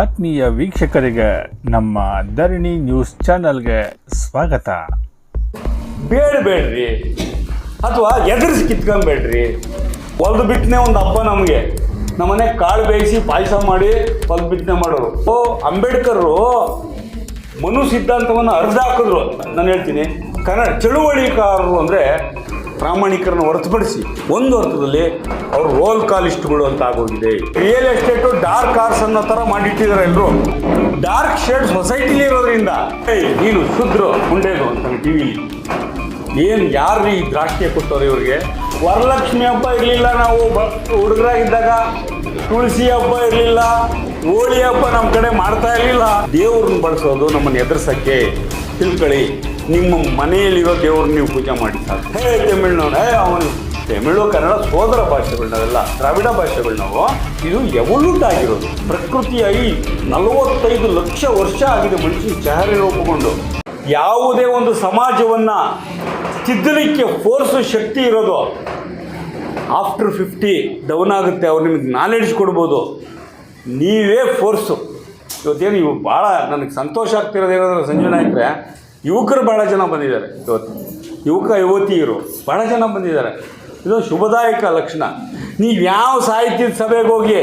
ಆತ್ಮೀಯ ವೀಕ್ಷಕರಿಗೆ ನಮ್ಮ ಧರಣಿ ನ್ಯೂಸ್ ಚಾನಲ್ಗೆ ಸ್ವಾಗತ. ಬೇಡಬೇಡ್ರಿ ಅಥವಾ ಎದುರಿಸಿ ಕಿತ್ಕೊಂಬೇಡ್ರಿ. ಹೊಲ್ದು ಬಿಟ್ಟನೆ ಒಂದು ಹಬ್ಬ ನಮಗೆ. ನಮ್ಮನೆ ಕಾಳು ಬೇಯಿಸಿ ಪಾಯಸ ಮಾಡಿ ಹೊಲ್ದು ಬಿತ್ತನೆ ಮಾಡೋರು. ಓ, ಅಂಬೇಡ್ಕರ್ರು ಮನು ಸಿದ್ಧಾಂತವನ್ನು ಅರ್ಧ ಹಾಕಿದ್ರು ನಾನು ಹೇಳ್ತೀನಿ. ಕನ್ನಡ ಚಳುವಳಿಕಾರರು ಅಂದರೆ ಪ್ರಾಮಾಣಿಕರನ್ನು ಹೊರತುಪಡಿಸಿ ಒಂದು ಅರ್ಥದಲ್ಲಿ ಅವರು ರೋಲ್ ಕಾಲಿಸ್ಟ್ಗಳು ಅಂತ ಆಗೋಗಿದೆ. ರಿಯಲ್ ಎಸ್ಟೇಟು ಡಾರ್ಕ್ ಕಾರ್ಸ್ ಅನ್ನೋ ಥರ ಮಾಡಿಟ್ಟಿದ್ದಾರೆ ಎಲ್ಲರೂ ಡಾರ್ಕ್ ಶೇಡ್ ಸೊಸೈಟಿಲಿ ಇರೋದ್ರಿಂದ. ನೀನು ಶುದ್ರ, ಮುಂಡೇದು ಅಂತ ಟಿವಿಲಿ ಏನು ಯಾರು ಈ ದ್ರಾಕ್ಷಿ ಕೊಟ್ಟವ್ರು ಇವ್ರಿಗೆ? ವರಲಕ್ಷ್ಮಿ ಹಬ್ಬ ಇರಲಿಲ್ಲ ನಾವು ಹುಡುಗರಾಗಿದ್ದಾಗ. ತುಳಸಿ ಹಬ್ಬ ಇರಲಿಲ್ಲ. ಹೋಳಿ ಹಬ್ಬ ನಮ್ಮ ಕಡೆ ಮಾಡ್ತಾ ಇರಲಿಲ್ಲ. ದೇವ್ರನ್ನ ಬಳಸೋದು ನಮ್ಮನ್ನು ಎದುರ್ಸಕ್ಕೆ ತಿಳ್ಕೊಳ್ಳಿ. ನಿಮ್ಮ ಮನೆಯಲ್ಲಿರೋ ದೇವ್ರನ್ನ ನೀವು ಪೂಜೆ ಮಾಡಿ ಸಾಕು. ಹೇ ತಮಿಳ್ನವ್ರು ಹೇ ಅವನು ತಮಿಳು, ಕನ್ನಡ, ಸೋದರ ಭಾಷೆಗಳು ನಾವೆಲ್ಲ, ದ್ರಾವಿಡ ಭಾಷೆಗಳು ನಾವು. ಇದು ಎವಲ್ಯೂಟ್ ಆಗಿರೋದು ಪ್ರಕೃತಿಯ ಈ ನಲವತ್ತೈದು ಲಕ್ಷ ವರ್ಷ ಆಗಿದೆ ಮನುಷ್ಯನ ಚಹರೆ ರೂಪುಗೊಂಡು. ಯಾವುದೇ ಒಂದು ಸಮಾಜವನ್ನು ತಿದ್ದಲಿಕ್ಕೆ ಫೋರ್ಸು ಶಕ್ತಿ ಇರೋದು. ಆಫ್ಟರ್ ಫಿಫ್ಟಿ ಡೌನ್ ಆಗುತ್ತೆ, ಅವ್ರು ನಿಮಗೆ ನಾಲೆಡ್ಜ್ ಕೊಡ್ಬೋದು. ನೀವೇ ಫೋರ್ಸು ಇವತ್ತೇನು ಇವು ಭಾಳ, ನನಗೆ ಸಂತೋಷ ಆಗ್ತಿರೋದು ಏನಂದ್ರೆ ಸಂಜೆ ನಾಯಕರೇ? ಯುವಕರು ಭಾಳ ಜನ ಬಂದಿದ್ದಾರೆ ಇವತ್ತು. ಯುವಕ, ಯುವತಿಯರು ಭಾಳ ಜನ ಬಂದಿದ್ದಾರೆ. ಇದು ಶುಭದಾಯಕ ಲಕ್ಷಣ. ನೀವು ಯಾವ ಸಾಹಿತ್ಯದ ಸಭೆಗೆ ಹೋಗಿ,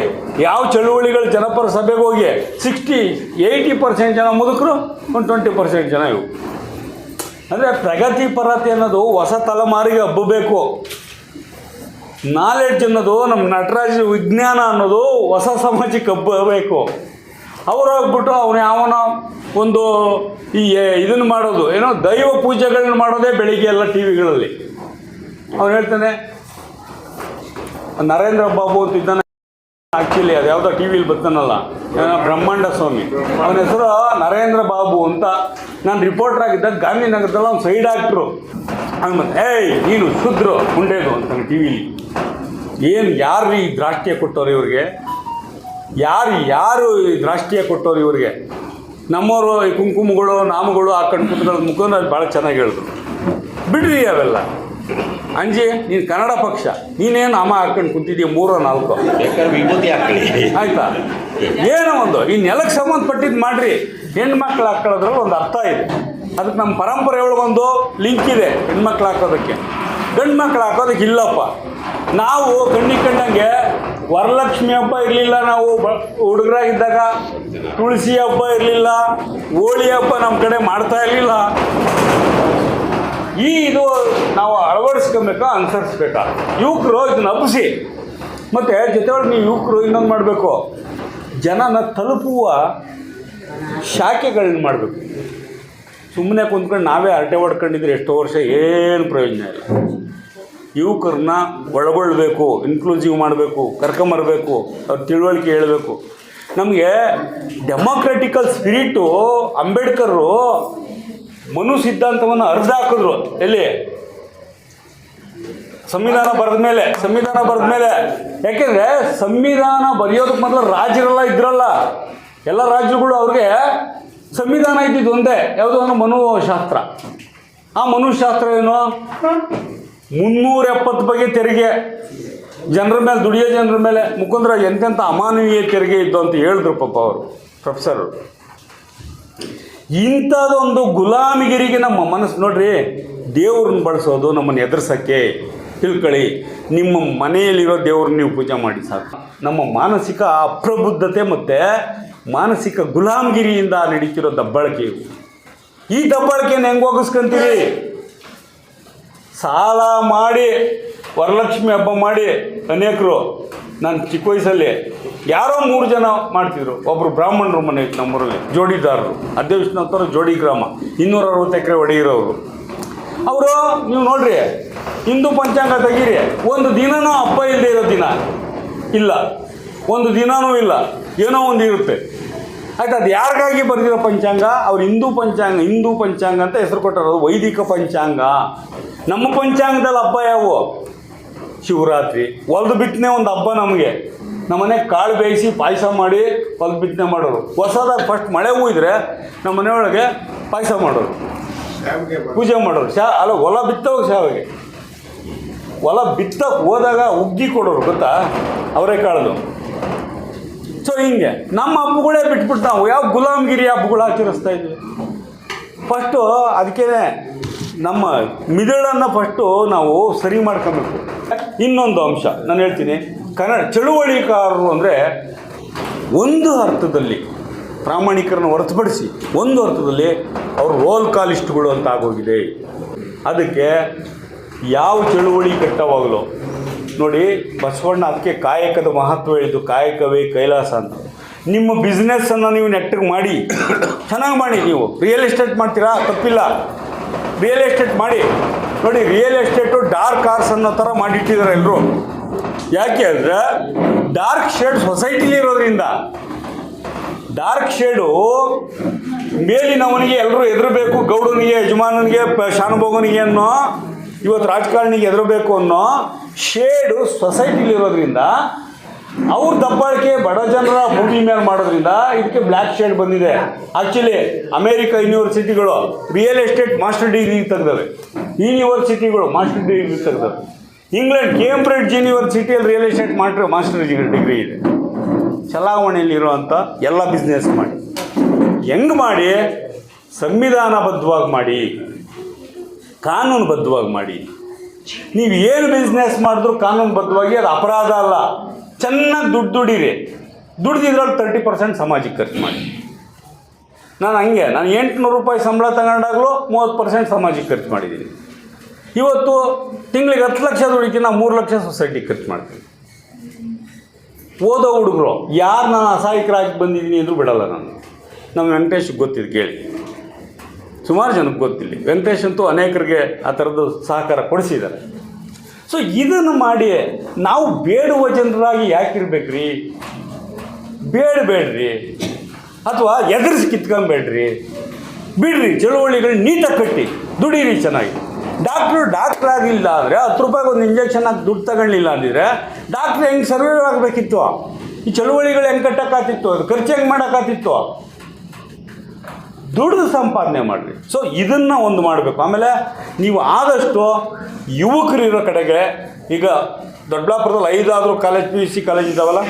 ಯಾವ ಚಳುವಳಿಗಳ ಜನಪರ ಸಭೆಗೆ ಹೋಗಿ ಸಿಕ್ಸ್ಟಿ ಏಯ್ಟಿ ಪರ್ಸೆಂಟ್ ಜನ ಮುದುಕರು, ಒಂದು ಟ್ವೆಂಟಿ ಪರ್ಸೆಂಟ್ ಜನ ಇವು. ಅಂದರೆ ಪ್ರಗತಿ ಪರತೆ ಅನ್ನೋದು ಹೊಸ ತಲೆಮಾರಿಗೆ ಹಬ್ಬಬೇಕು ನಾಲೆಡ್ಜ್ ಅನ್ನೋದು ನಮ್ಮ ನಟರಾಜ ವಿಜ್ಞಾನ ಅನ್ನೋದು ಹೊಸ ಸಮಾಜಕ್ಕೆ ಹಬ್ಬಬೇಕು ಅವ್ರು ಹೋಗ್ಬಿಟ್ಟು ಅವನು ಯಾವನ ಒಂದು ಈ ಇದನ್ನು ಮಾಡೋದು, ಏನೋ ದೈವ ಪೂಜೆಗಳನ್ನ ಮಾಡೋದೇ ಬೆಳಿಗ್ಗೆ ಎಲ್ಲ ಟಿ ವಿಗಳಲ್ಲಿ ಅವನು ಹೇಳ್ತಾನೆ, ನರೇಂದ್ರ ಬಾಬು ಅಂತ ಇದ್ದಾನೆ. ಆ್ಯಕ್ಚುಲಿ ಅದು ಯಾವುದೋ ಟಿ ವಿಲಿ ಬರ್ತಾನಲ್ಲ ಬ್ರಹ್ಮಾಂಡ ಸ್ವಾಮಿ. ಅವನ ಹೆಸರು ನರೇಂದ್ರ ಬಾಬು ಅಂತ ನಾನು ರಿಪೋರ್ಟರ್ ಆಗಿದ್ದಾಗ ಗಾಂಧಿನಗರದಲ್ಲಿ ಅವ್ನು ಸೈಡ್ ಆಕ್ಟ್ರು ಮತ್ತೆ, ಏಯ್, ನೀನು ಶುದ್ರು ಮುಂಡೇದು ಅಂತ ಟಿ ವಿಲಿ ಏನು ಯಾರು ಈ ದ್ರಾಷ್ಟ್ಯ ಕೊಟ್ಟವ್ರು ಇವ್ರಿಗೆ? ಯಾರು ಯಾರು ರಾಷ್ಟ್ರೀಯ ಕೊಟ್ಟವ್ರು ಇವರಿಗೆ? ನಮ್ಮವರು ಈ ಕುಂಕುಮಗಳು ನಾಮಗಳು ಹಾಕೊಂಡು ಕುತ್ಕೊಳ್ಳೋದು ಅದು ಭಾಳ ಚೆನ್ನಾಗಿ ಹೇಳಿದ್ರು. ಬಿಡ್ರಿ ಅವೆಲ್ಲ. ಅಂಜಿ ನೀನು ಕನ್ನಡ ಪಕ್ಷ ನೀನೇನು ಅಮ್ಮ ಹಾಕೊಂಡು ಕುಂತಿದ್ದೀಯ ಮೂರೋ ನಾಲ್ಕು. ವಿಭೂತಿ ಆಯ್ತಾ? ಏನೋ ಒಂದು ಈ ನೆಲಕ್ಕೆ ಸಂಬಂಧಪಟ್ಟಿದ್ದು ಮಾಡ್ರಿ. ಹೆಣ್ಮಕ್ಳು ಹಾಕೊಳ್ಳೋದ್ರಲ್ಲಿ ಒಂದು ಅರ್ಥ ಇದೆ. ಅದಕ್ಕೆ ನಮ್ಮ ಪರಂಪರೆ ಒಳಗೊಂದು ಲಿಂಕ್ ಇದೆ ಹೆಣ್ಮಕ್ಳು ಹಾಕೋದಕ್ಕೆ. ಗಂಡು ಮಕ್ಳು ಹಾಕೋದಕ್ಕೆ ಇಲ್ಲಪ್ಪ. ನಾವು ಕಣ್ಣಿ ಕಂಡಂಗೆ ವರಲಕ್ಷ್ಮಿ ಹಬ್ಬ ಇರಲಿಲ್ಲ ನಾವು ಹುಡುಗರಾಗಿದ್ದಾಗ, ತುಳಸಿ ಹಬ್ಬ ಇರಲಿಲ್ಲ, ಹೋಳಿ ಹಬ್ಬ ನಮ್ಮ ಕಡೆ ಮಾಡ್ತಾ ಇರಲಿಲ್ಲ. ಈ ಇದು ನಾವು ಅಳವಡಿಸ್ಕೊಬೇಕಾ, ಅನುಸರಿಸ್ಬೇಕಾ? ಯುವಕರು ಇದನ್ನ ಹಬ್ಬಿಸಿ ಮತ್ತು ಜೊತೆಯೊಳಗೆ ನೀವು ಯುವಕರು ಇನ್ನೊಂದು ಮಾಡಬೇಕು. ಜನನ ತಲುಪುವ ಶಾಖೆಗಳನ್ನ ಮಾಡಬೇಕು. ಸುಮ್ಮನೆ ಕುಂತ್ಕೊಂಡು ನಾವೇ ಹರಟೆ ಹೊಡ್ಕೊಂಡಿದ್ರೆ ಎಷ್ಟೋ ವರ್ಷ, ಏನು ಪ್ರಯೋಜನ ಇಲ್ಲ. ಯುವಕರನ್ನ ಒಳಗೊಳ್ಬೇಕು ಇನ್ಕ್ಲೂಸಿವ್ ಮಾಡಬೇಕು, ಕರ್ಕೊಂಬರಬೇಕು, ಅವ್ರ ತಿಳುವಳಿಕೆ ಹೇಳಬೇಕು. ನಮಗೆ ಡೆಮೋಕ್ರೆಟಿಕಲ್ ಸ್ಪಿರಿಟು ಅಂಬೇಡ್ಕರು ಮನು ಸಿದ್ಧಾಂತವನ್ನು ಅರ್ಧ ಹಾಕಿದ್ರು. ಎಲ್ಲಿ? ಸಂವಿಧಾನ ಬರೆದ ಮೇಲೆ, ಸಂವಿಧಾನ ಬರೆದ ಮೇಲೆ. ಯಾಕೆಂದರೆ ಸಂವಿಧಾನ ಬರೆಯೋದಕ್ಕೆ ಮೊದಲು ರಾಜರೆಲ್ಲ ಇದ್ರಲ್ಲ. ಎಲ್ಲ ರಾಜ್ಯಗಳು ಅವ್ರಿಗೆ ಸಂವಿಧಾನ ಇದ್ದಿದ್ದು ಒಂದೇ. ಯಾವುದೋ ಒಂದು ಮನುಶಾಸ್ತ್ರ. ಆ ಮನುಶಾಸ್ತ್ರ ಏನು? ಮುನ್ನೂರ ಎಪ್ಪತ್ತು ಬಗೆ ತೆರಿಗೆ. ಜನರ ಮೇಲೆ, ದುಡಿಯೋ ಜನರ ಮೇಲೆ ಮುಖಂದ್ರ ಎಂತೆಂಥ ಅಮಾನವೀಯ ತೆರಿಗೆ ಇದ್ದು ಅಂತ ಹೇಳಿದ್ರು ಪಾಪ ಅವರು, ಪ್ರೊಫೆಸರ್. ಇಂಥದ್ದೊಂದು ಗುಲಾಮಿಗಿರಿಗೆ ನಮ್ಮ ಮನಸ್ಸು ನೋಡ್ರಿ, ದೇವ್ರನ್ನ ಬಳಸೋದು ನಮ್ಮನ್ನು ಎದುರ್ಸೋಕ್ಕೆ. ತಿಳ್ಕೊಳ್ಳಿ, ನಿಮ್ಮ ಮನೆಯಲ್ಲಿರೋ ದೇವ್ರನ್ನ ನೀವು ಪೂಜೆ ಮಾಡಿ ಸಾಕು. ನಮ್ಮ ಮಾನಸಿಕ ಅಪ್ರಬುದ್ಧತೆ ಮತ್ತು ಮಾನಸಿಕ ಗುಲಾಮಗಿರಿಯಿಂದ ನಡೀತಿರೋ ದಬ್ಬಾಳಿಕೆ ಈ ದಬ್ಬಾಳಿಕೆಯನ್ನು ಹೆಂಗೆ ಹೋಗಿಸ್ಕೊಂತೀರಿ? ಸಾಲ ಮಾಡಿ, ವರಲಕ್ಷ್ಮಿ ಹಬ್ಬ ಮಾಡಿ ಅನೇಕರು ನಾನು ಚಿಕ್ಕ ವಯಸ್ಸಲ್ಲಿ ಯಾರೋ ಮೂರು ಜನ ಮಾಡ್ತಿದ್ರು. ಒಬ್ಬರು ಬ್ರಾಹ್ಮಣರು ಮನೆ ಇತ್ತು ನಮ್ಮೂರಲ್ಲಿ, ಜೋಡಿದಾರರು. ಅಧ್ಯಕ್ಷನಂತರ ಜೋಡಿ ಗ್ರಾಮ, ಇನ್ನೂರ ಅರವತ್ತು ಎಕರೆ ಒಡೆಯಿರೋರು ಅವರು, ನೀವು ನೋಡ್ರಿ, ಹಿಂದೂ ಪಂಚಾಂಗ ತೆಗೀರಿ, ಒಂದು ದಿನನೂ ಹಬ್ಬ ಇಲ್ಲದೆ ಇರೋ ದಿನ ಇಲ್ಲ. ಒಂದು ದಿನನೂ ಇಲ್ಲ, ಏನೋ ಒಂದು ಇರುತ್ತೆ. ಆಯ್ತು, ಅದು ಯಾರಿಗಾಗಿ ಬರೆದಿರೋ ಪಂಚಾಂಗ? ಅವ್ರು ಹಿಂದೂ ಪಂಚಾಂಗ ಹಿಂದೂ ಪಂಚಾಂಗ ಅಂತ ಹೆಸರು ಕೊಟ್ಟರು. ವೈದಿಕ ಪಂಚಾಂಗ. ನಮ್ಮ ಪಂಚಾಂಗದಲ್ಲಿ ಹಬ್ಬ ಯಾವು? ಶಿವರಾತ್ರಿ. ಹೊಲ್ದು ಬಿತ್ತನೆ ಒಂದು ಹಬ್ಬ ನಮಗೆ. ನಮ್ಮನೆ ಕಾಳು ಬೇಯಿಸಿ ಪಾಯಸ ಮಾಡಿ ಹೊಲ್ದು ಬಿತ್ತನೆ ಮಾಡೋರು. ಹೊಸದಾಗಿ ಫಸ್ಟ್ ಮಳೆ ಹೂಯಿದ್ರೆ ನಮ್ಮ ಮನೆಯೊಳಗೆ ಪಾಯಸ ಮಾಡೋರು. ಪೂಜೆ ಮಾಡೋರು. ಶಾ, ಅಲ್ಲ, ಹೊಲ ಬಿತ್ತವಾಗ ಶಾವಿಗೆ. ಹೊಲ ಬಿತ್ತಕ್ಕೆ ಹೋದಾಗ ಉಗ್ಗಿ ಕೊಡೋರು, ಗೊತ್ತಾ? ಅವರೇ ಕಾಳದು. ಸೊ ಹಿಂಗೆ. ನಮ್ಮ ಹಬ್ಬಗಳೇ ಬಿಟ್ಬಿಟ್ಟು ನಾವು ಯಾವ ಗುಲಾಮ್ಗಿರಿ ಹಬ್ಬಗಳು ಆಚರಿಸ್ತಾ ಇದ್ವಿ. ಫಸ್ಟು ಅದಕ್ಕೆ ನಮ್ಮ ಮಿದುಳನ್ನು ಫಸ್ಟು ನಾವು ಸರಿ ಮಾಡ್ಕೊಬೇಕು. ಇನ್ನೊಂದು ಅಂಶ ನಾನು ಹೇಳ್ತೀನಿ. ಕನ್ನಡ ಚಳುವಳಿಕಾರರು ಅಂದರೆ ಒಂದು ಅರ್ಥದಲ್ಲಿ ಪ್ರಾಮಾಣಿಕರನ್ನು ಹೊರತುಪಡಿಸಿ ಒಂದು ಅರ್ಥದಲ್ಲಿ ಅವರು ರೋಲ್ ಕಾಲಿಸ್ಟ್ಗಳು ಅಂತ ಆಗೋಗಿದೆ. ಅದಕ್ಕೆ ಯಾವ ಚಳುವಳಿ ಕೆಟ್ಟವಾಗಲು ನೋಡಿ, ಬಸವಣ್ಣ ಅದಕ್ಕೆ ಕಾಯಕದ ಮಹತ್ವ ಹೇಳಿದ್ದು, ಕಾಯಕವೇ ಕೈಲಾಸ ಅಂತ. ನಿಮ್ಮ ಬಿಸ್ನೆಸ್ಸನ್ನು ನೀವು ನೆಟ್ಟಿಗೆ ಮಾಡಿ, ಚೆನ್ನಾಗಿ ಮಾಡಿ ನೀವು. ರಿಯಲ್ ಎಸ್ಟೇಟ್ ಮಾಡ್ತೀರಾ? ತಪ್ಪಿಲ್ಲ. ರಿಯಲ್ ಎಸ್ಟೇಟ್ ಮಾಡಿ. ನೋಡಿ ರಿಯಲ್ ಎಸ್ಟೇಟು ಡಾರ್ಕ್ ಕಾರ್ಸ್ ಅನ್ನೋ ಥರ ಮಾಡಿಟ್ಟಿದ್ದಾರೆ ಎಲ್ಲರೂ ಯಾಕೆ ಅಂದರೆ ಡಾರ್ಕ್ ಶೇಡ್ ಸೊಸೈಟಿಲಿ ಇರೋದ್ರಿಂದ. ಡಾರ್ಕ್ ಶೇಡು ಮೇಲಿನವನಿಗೆ ಎಲ್ಲರೂ ಎದುರಬೇಕು, ಗೌಡನಿಗೆ, ಯಜಮಾನನಿಗೆ ಶಾನುಭೋಗನಿಗೆ ಅನ್ನೋ ಇವತ್ತು ರಾಜಕಾರಣಿಗೆ ಎದುರಬೇಕು ಅನ್ನೋ ಶೇಡು ಸೊಸೈಟಿಲಿ ಇರೋದ್ರಿಂದ ಅವ್ರ ದಬ್ಬಾಳಿಕೆ ಬಡ ಜನರ ಭೂಮಿ ಮೇಲೆ ಮಾಡೋದ್ರಿಂದ ಇದಕ್ಕೆ ಬ್ಲ್ಯಾಕ್ ಶೇಡ್ ಬಂದಿದೆ. ಆ್ಯಕ್ಚುಲಿ ಅಮೇರಿಕ ಯೂನಿವರ್ಸಿಟಿಗಳು ರಿಯಲ್ ಎಸ್ಟೇಟ್ ಮಾಸ್ಟರ್ ಡಿಗ್ರಿ ತೆಗ್ದವೆ. ಯೂನಿವರ್ಸಿಟಿಗಳು ಮಾಸ್ಟರ್ ಡಿಗ್ರಿ ತೆಗ್ದವೆ. England Cambridge ಯೂನಿವರ್ಸಿಟಿಯಲ್ಲಿ real estate master master degree ಇದೆ. ಚಲಾವಣೆಯಲ್ಲಿರುವಂಥ ಎಲ್ಲ ಬಿಸ್ನೆಸ್ ಮಾಡಿ. ಹೆಂಗೆ ಮಾಡಿ? ಸಂವಿಧಾನಬದ್ಧವಾಗಿ ಮಾಡಿ. ಕಾನೂನುಬದ್ಧವಾಗಿ ಮಾಡಿ. ನೀವು ಏನು ಬಿಸ್ನೆಸ್ ಮಾಡಿದ್ರು ಕಾನೂನುಬದ್ಧವಾಗಿ ಅದು ಅಪರಾಧ ಅಲ್ಲ. ಚೆನ್ನಾಗಿ ದುಡ್ಡು ದುಡೀರಿ. ದುಡ್ದಿದ್ರಲ್ಲಿ ತರ್ಟಿ ಪರ್ಸೆಂಟ್ ಸಮಾಜಕ್ಕೆ ಖರ್ಚು ಮಾಡಿ. ನಾನು ಹಂಗೆ, ನಾನು ಎಂಟುನೂರು ರೂಪಾಯಿ ಸಂಬಳ ತಗೊಂಡಾಗಲೂ ಮೂವತ್ತು ಪರ್ಸೆಂಟ್ ಸಮಾಜಕ್ಕೆ ಖರ್ಚು ಮಾಡಿದ್ದೀನಿ. ಇವತ್ತು ತಿಂಗಳಿಗೆ ಹತ್ತು ಲಕ್ಷ ದುಡಿತೀನಿ ನಾವು ಮೂರು ಲಕ್ಷ ಸೊಸೈಟಿಗೆ ಖರ್ಚು ಮಾಡ್ತೀನಿ. ಓದೋ ಹುಡುಗರು, ಯಾರು ನಾನು ಅಸಹಾಯಕರಾಗಿ ಬಂದಿದ್ದೀನಿ ಅಂದರೂ ಬಿಡಲ್ಲ ನಾನು. ನಮ್ಮ ವೆಂಕಟೇಶ್ ಗೊತ್ತಿದ್ದು ಕೇಳಿ. ಸುಮಾರು ಜನಕ್ಕೆ ಗೊತ್ತಿಲ್ಲ. ವೆಂಕಟೇಶ್ ಅಂತೂ ಅನೇಕರಿಗೆ ಆ ಥರದ್ದು ಸಹಕಾರ ಕೊಡಿಸಿದ್ದಾರೆ. ಸೊ ಇದನ್ನು ಮಾಡಿ ನಾವು ಬೇಡುವ ಜನರಾಗಿ ಯಾಕಿರ್ಬೇಕ್ರಿ ಬೇಡಬೇಡ್ರಿ ಅಥವಾ ಎದುರಿಸಿ ಕಿತ್ಕೊಂಬೇಡ್ರಿ. ಬಿಡ್ರಿ, ಚಳುವಳಿಗಳು ನೀಟಾಗಿ ಕಟ್ಟಿ, ದುಡೀರಿ ಚೆನ್ನಾಗಿ. ಡಾಕ್ಟ್ರು ಡಾಕ್ಟ್ರ್ ಆಗಿಲ್ಲ ಅಂದರೆ ಹತ್ತು ರೂಪಾಯಿಗೆ ಒಂದು ಇಂಜೆಕ್ಷನ್ ಹಾಕಿ ದುಡ್ಡು ತಗೊಳ್ಳಿಲ್ಲ ಅಂದಿದ್ರೆ ಡಾಕ್ಟ್ರ್ ಹೆಂಗೆ ಸರ್ವೈವ್ ಆಗಬೇಕಿತ್ತು? ಈ ಚಳುವಳಿಗಳು ಹೆಂಗೆ ಕಟ್ಟೋಕ್ಕಾತಿತ್ತು ಅದು ಖರ್ಚು ಹೆಂಗೆ ಮಾಡೋಕ್ಕಾತಿತ್ತು ದುಡ್ದು ಸಂಪಾದನೆ ಮಾಡಿರಿ. ಸೊ ಇದನ್ನು ಒಂದು ಮಾಡಬೇಕು. ಆಮೇಲೆ ನೀವು ಆದಷ್ಟು ಯುವಕರಿರೋ ಕಡೆಗೆ, ಈಗ ದೊಡ್ಡಬಳ್ಳಾಪುರದಲ್ಲಿ ಐದಾದರೂ college P U C college ಇದ್ದಾವಲ್ಲ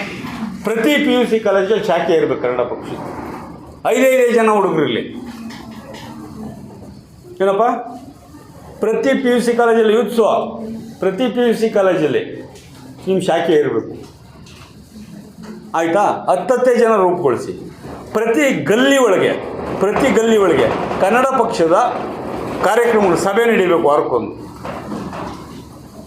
ಪ್ರತಿ ಪಿ ಯು ಸಿ ಕಾಲೇಜಲ್ಲಿ ಶಾಖೆ ಇರಬೇಕು ಕನ್ನಡ ಪಕ್ಷ. ಐದೈದೈದು ಜನ ಹುಡುಗರಿರಲಿ ಏನಪ್ಪ? ಪ್ರತಿ ಪಿ ಯು ಸಿ ಕಾಲೇಜಲ್ಲಿ ಯೂತ್ಸು ಪ್ರತಿ ಪಿ ಯು ಸಿ ಕಾಲೇಜಲ್ಲಿ ನಿಮ್ಮ ಶಾಖೆ ಇರಬೇಕು. ಆಯಿತಾ? ಹತ್ತತ್ತೇ ಜನ ರೂಪುಗೊಳಿಸಿ. ಪ್ರತಿ ಗಲ್ಲಿ ಒಳಗೆ ಪ್ರತಿ ಗಲ್ಲಿ ಒಳಗೆ ಕನ್ನಡ ಪಕ್ಷದ ಕಾರ್ಯಕ್ರಮಗಳು ಸಭೆ ನಡೀಬೇಕು ವಾರಕ್ಕೊಂದು.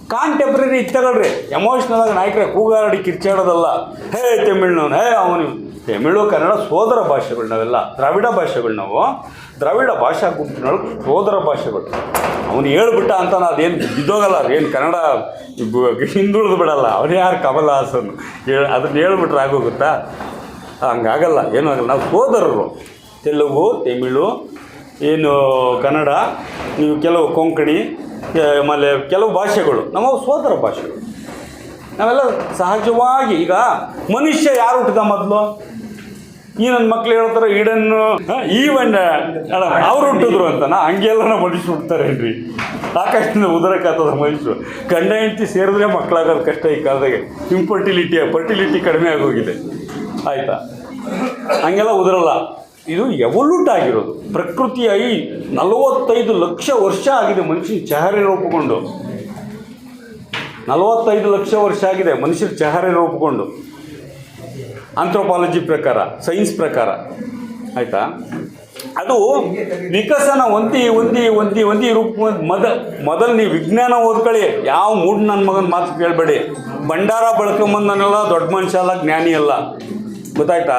ಕಾಂಟೆಂಪ್ರರಿ ಇದು ತಗೊಳ್ರಿ. ಎಮೋಷ್ನಲ್ ಆಗಿ ನಾಯಕರ ಕೂಗಾಡಿ ಕಿರ್ಚಾಡೋದಲ್ಲ. ಹೇ ತಮಿಳ್ನವನು, ಹೇ ಅವನು. ತಮಿಳು, ಕನ್ನಡ ಸೋದರ ಭಾಷೆಗಳು ನಾವೆಲ್ಲ, ದ್ರಾವಿಡ ಭಾಷೆಗಳು ನಾವು. ದ್ರಾವಿಡ ಭಾಷಾ ಗುಂಪಿನೊಳಗೆ ಸೋದರ ಭಾಷೆಗಳು. ಅವನು ಹೇಳ್ಬಿಟ್ಟ ಅಂತ ಅದೇನು ಬಿದ್ದೋಗಲ್ಲ, ಅದೇನು ಕನ್ನಡ ಹಿಂದುಳಿದು ಬಿಡಲ್ಲ. ಅವನು ಯಾರು ಕಮಲ ಹಾಸನ್ ಹೇಳಿ, ಅದನ್ನ ಹೇಳ್ಬಿಟ್ರೆ ಆಗೋಗುತ್ತಾ? ಹಂಗಾಗಲ್ಲ, ಏನೂ ಆಗಲ್ಲ. ನಾವು ಸೋದರರು. ತೆಲುಗು, ತಮಿಳು, ಏನು ಕನ್ನಡ, ನೀವು ಕೆಲವು ಕೊಂಕಣಿ ಆಮೇಲೆ ಕೆಲವು ಭಾಷೆಗಳು ನಮ್ಮ ಸೋದರ ಭಾಷೆಗಳು. ನಾವೆಲ್ಲ ಸಹಜವಾಗಿ, ಈಗ ಮನುಷ್ಯ ಯಾರು ಹುಟ್ಟಿದ ಮೊದಲು? ಈ ನನ್ನ ಮಕ್ಳು ಹೇಳ್ತಾರೆ, ಈಡನ್ನು ಈವನ್ ಅವ್ರು ಹುಟ್ಟಿದ್ರು ಅಂತನಾ? ಹಂಗೆಲ್ಲ ನಾವು ಮನುಷ್ಯ ಹುಡ್ತಾರೇನ್ರಿ ಸಾಕಷ್ಟು ಉದರಕ್ಕಾಗ್ತದ ಮನುಷ್ಯರು. ಗಂಡ, ಹೆಂಡತಿ ಸೇರಿದ್ರೆ ಮಕ್ಕಳಾಗೋದು ಕಷ್ಟ ಈ ಕಾಲದಾಗೆ. ಇಂಫರ್ಟಿಲಿಟಿ ಫರ್ಟಿಲಿಟಿ ಕಡಿಮೆ ಆಗೋಗಿದೆ. ಆಯಿತಾ? ಹಂಗೆಲ್ಲ ಉದುರಲ್ಲ. ಇದು ಎವಲ್ಯೂಟ್ ಆಗಿರೋದು. ಪ್ರಕೃತಿಯ ಈ ನಲವತ್ತೈದು ಲಕ್ಷ ವರ್ಷ ಆಗಿದೆ ಮನುಷ್ಯನ ಚಹರೆ ರೂಪುಗೊಂಡು. ನಲವತ್ತೈದು ಲಕ್ಷ ವರ್ಷ ಆಗಿದೆ ಮನುಷ್ಯರ ಚಹರೆ ರೂಪುಗೊಂಡು. ಆಂಥ್ರೋಪಾಲಜಿ ಪ್ರಕಾರ ಸೈನ್ಸ್ ಪ್ರಕಾರ. ಆಯಿತಾ? ಅದು ವಿಕಸನ ಒಂದಿ ಒಂದಿ ಒಂದಿ ಒಂದಿ ರೂಪ ಮೊದ ಮೊದಲು ನೀವು ವಿಜ್ಞಾನ ಓದ್ಕೊಳ್ಳಿ. ಯಾವ ಮೂಡ್ ನನ್ನ ಮಗನ ಮಾತು ಕೇಳಬೇಡಿ. ಭಂಡಾರ ಬಳಕೊಂಬಂದನೆಲ್ಲ ದೊಡ್ಡ ಮನುಷ್ಯ ಅಲ್ಲ, ಜ್ಞಾನಿ ಅಲ್ಲ. ಗೊತ್ತಾಯ್ತಾ?